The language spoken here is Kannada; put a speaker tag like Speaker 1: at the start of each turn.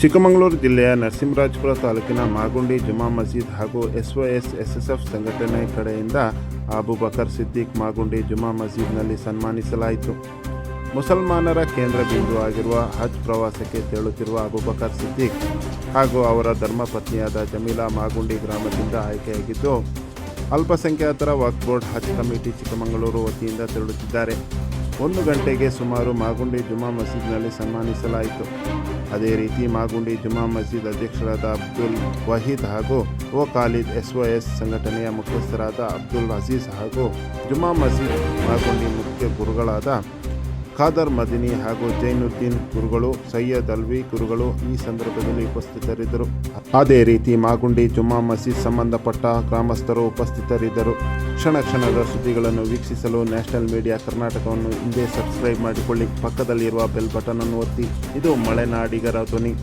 Speaker 1: ಚಿಕ್ಕಮಗಳೂರು ಜಿಲ್ಲೆಯ ನರಸಿಂಹರಾಜಪುರ ತಾಲೂಕಿನ ಮಾಗುಂಡಿ ಜುಮಾ ಮಸೀದ್ ಹಾಗೂ ಎಸ್ಒಎಸ್ ಎಸ್ಎಸ್ಎಫ್ ಸಂಘಟನೆ ಕಡೆಯಿಂದ ಅಬುಬಕರ್ ಸಿದ್ದಿಕ್ ಮಾಗುಂಡಿ ಜುಮಾ ಮಸೀದ್ನಲ್ಲಿ ಸನ್ಮಾನಿಸಲಾಯಿತು. ಮುಸಲ್ಮಾನರ ಕೇಂದ್ರ ಬಿಂದು ಆಗಿರುವ ಹಜ್ ಪ್ರವಾಸಕ್ಕೆ ತೆರಳುತ್ತಿರುವ ಅಬುಬಕರ್ ಸಿದ್ದಿಕ್ ಹಾಗೂ ಅವರ ಧರ್ಮಪತ್ನಿಯಾದ ಜಮೀಲಾ ಮಾಗುಂಡಿ ಗ್ರಾಮದಿಂದ ಆಯ್ಕೆಯಾಗಿದ್ದು ಅಲ್ಪಸಂಖ್ಯಾತರ ವಕ್ಫ್ ಬೋರ್ಡ್ ಹಜ್ ಕಮಿಟಿ ಚಿಕ್ಕಮಗಳೂರು ವತಿಯಿಂದ ತೆರಳುತ್ತಿದ್ದಾರೆ. ಒಂದು ಗಂಟೆಗೆ ಸುಮಾರು ಮಾಗುಂಡಿ ಜುಮಾ ಮಸೀದ್ನಲ್ಲಿ ಸನ್ಮಾನಿಸಲಾಯಿತು. ಅದೇ ರೀತಿ ಮಾಗುಂಡಿ ಜುಮಾ ಮಸೀದ್ ಅಧ್ಯಕ್ಷರಾದ ಅಬ್ದುಲ್ ವಹೀದ್ ಹಾಗೂ ಓ ಖಾಲಿದ್ ಎಸ್ಒಎಸ್ ಸಂಘಟನೆಯ ಮುಖ್ಯಸ್ಥರಾದ ಅಬ್ದುಲ್ ಅಜೀಜ್ ಹಾಗೂ ಜುಮಾ ಮಸೀದ್ ಮಾಗುಂಡಿ ಮುಖ್ಯ ಗುರುಗಳಾದ ಖಾದರ್ ಮದಿನಿ ಹಾಗೂ ಜೈನುದ್ದೀನ್ ಗುರುಗಳು, ಸೈಯದ್ ಅಲ್ವಿ ಗುರುಗಳು ಈ ಸಂದರ್ಭದಲ್ಲಿ ಉಪಸ್ಥಿತರಿದ್ದರು. ಅದೇ ರೀತಿ ಮಾಗುಂಡಿ ಜುಮ್ಮಾ ಮಸೀದ್ ಸಂಬಂಧಪಟ್ಟ ಗ್ರಾಮಸ್ಥರು ಉಪಸ್ಥಿತರಿದ್ದರು. ಕ್ಷಣ ಕ್ಷಣದ ಸುದ್ದಿಗಳನ್ನು ವೀಕ್ಷಿಸಲು ನ್ಯಾಷನಲ್ ಮೀಡಿಯಾ ಕರ್ನಾಟಕವನ್ನು ಹಿಂದೆ ಸಬ್ಸ್ಕ್ರೈಬ್ ಮಾಡಿಕೊಳ್ಳಿ. ಪಕ್ಕದಲ್ಲಿರುವ ಬೆಲ್ ಬಟನ್ ಅನ್ನು ಒತ್ತಿ. ಇದು ಮಲೆನಾಡಿಗರ ಧ್ವನಿ.